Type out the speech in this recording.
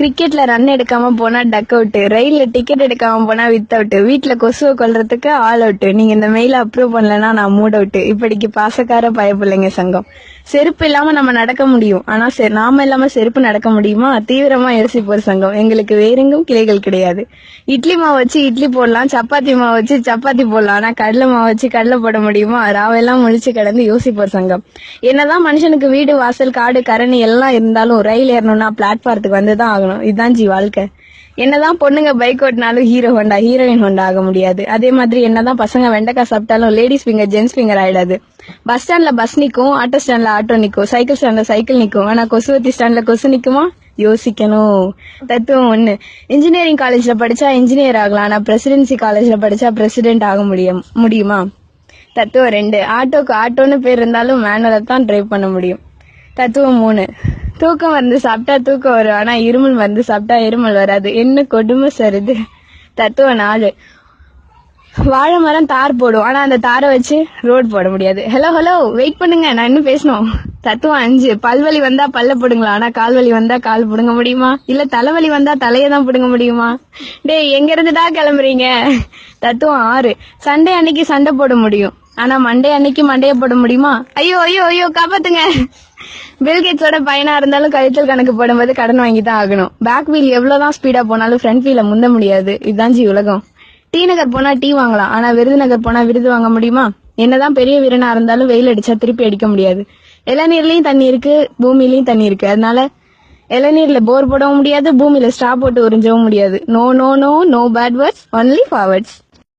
கிரிக்கெட்ல ரன் எடுக்காம போனா டக் அவுட் ரயில்ல டிக்கெட் எடுக்காம போனா வித் அவுட் வீட்டுல கொசுவை கொள்றதுக்கு ஆல் அவுட் நீங்க இந்த மெயில அப்ரூவ் பண்ணலன்னா நான் மூட் அவுட் இப்படிக்கு பாசக்கார பயப்பிள்ளைங்க சங்கம். செருப்பு இல்லாம நம்ம நடக்க முடியும். ஆனா செ- நாம இல்லாம செருப்பு நடக்க முடியுமா? தீவிரமா யோசிப்போர் சங்கம். எங்களுக்கு வேறெங்கும் கிளைகள் கிடையாது. இட்லி மாவு வச்சு இட்லி போடலாம் சப்பாத்தி மாவு வச்சு சப்பாத்தி போடலாம். ஆனா கடலை மாவு வச்சு கடலை போட முடியுமா? ராவெல்லாம் முழிச்சு கிடந்து யோசிப்போர் சங்கம். என்னதான் மனுஷனுக்கு வீடு வாசல் காடு கரணி எல்லாம் இருந்தாலும் ரயில் ஏறணும்னா பிளாட்பாரத்துக்கு வந்துதான் ஆகணும். இதுதான் ஜி வாழ்க்கை. என்னதான் பொண்ணுங்க பைக் ஓட்டினாலும் ஹீரோ ஹோண்டா ஹீரோயின் ஹோண்டா ஆக முடியாது. அதே மாதிரி என்னதான் பசங்க வெண்டைக்காய் சாப்பிட்டாலும் லேடிஸ் ஃபிங்கர் ஜென்ஸ் ஃபிங்கர் ஆயிடாது. பஸ் ஸ்டாண்ட்ல பஸ் நிற்கும் ஆட்டோ ஸ்டாண்ட்ல ஆட்டோ நிற்கும் சைக்கிள் ஸ்டாண்ட்ல சைக்கிள் நிற்கும் ஆனா கொசுவத்தி ஸ்டாண்ட்ல கொசு நிற்குமா யோசிக்கணும். தத்துவம் ஒண்ணு. இன்ஜினியரிங் காலேஜ்ல படிச்சா இன்ஜினியர் ஆகலாம். ஆனா பிரசிடென்சி காலேஜ்ல படிச்சா பிரசிடென்ட் ஆக முடியும். முடியுமா? தத்துவம் ரெண்டு. ஆட்டோக்கு ஆட்டோன்னு பேர் இருந்தாலும் மேனுவலை தான் டிரைவ் பண்ண முடியும். தத்துவம் மூணு. தூக்கம் வந்து சாப்பிட்டா தூக்கம் வரும். ஆனா இருமல் வந்து சாப்பிட்டா இருமல் வராது. என்ன கொடுமை சார் இது? தத்துவம் நாலு வாழை மரம் தார் போடும். ஆனா அந்த தாரை வச்சு ரோடு போட முடியாது. ஹலோ ஹலோ வெயிட் பண்ணுங்க. நான் இன்னும் பேசணும். தத்துவம் அஞ்சு. பல்வலி வந்தா பல்ல போடுங்களா ஆனா கால்வலி வந்தா கால் புடுங்க முடியுமா? இல்ல தலைவலி வந்தா தலையை தான் புடுங்க முடியுமா? டேய் எங்க இருந்துதான் கிளம்புறீங்க? தத்துவம் ஆறு. சண்டே அன்னைக்கு சண்டை போட முடியும். ஆனா மண்டே அன்னைக்கு மண்டைய போட முடியுமா? ஐயோ ஐயோ ஐயோ காப்பாத்துங்க. பில்கேட்ஸோட பையனா இருந்தாலும் கழித்தல் கணக்கு போடும்போது கடன் வாங்கி தான் ஆகணும். பேக் வீல் எவ்வளவுதான் ஸ்பீடா போனாலும் ஃப்ரண்ட் வீல முந்த முடியாது. இதுதான் ஜி உலகம். டி நகர் போனா டீ வாங்கலாம். ஆனா விருதுநகர் போனா விருது வாங்க முடியுமா? என்னதான் பெரிய வீரனா இருந்தாலும் வெயில் அடிச்சா திருப்பி அடிக்க முடியாது. இளநீர்லயும் தண்ணி இருக்கு பூமியிலயும் தண்ணி இருக்கு. அதனால இளநீர்ல போர் போடவும் முடியாது பூமியில ஸ்டாப் போட்டு உறிஞ்சவும் முடியாது. No no no no bad words only forwards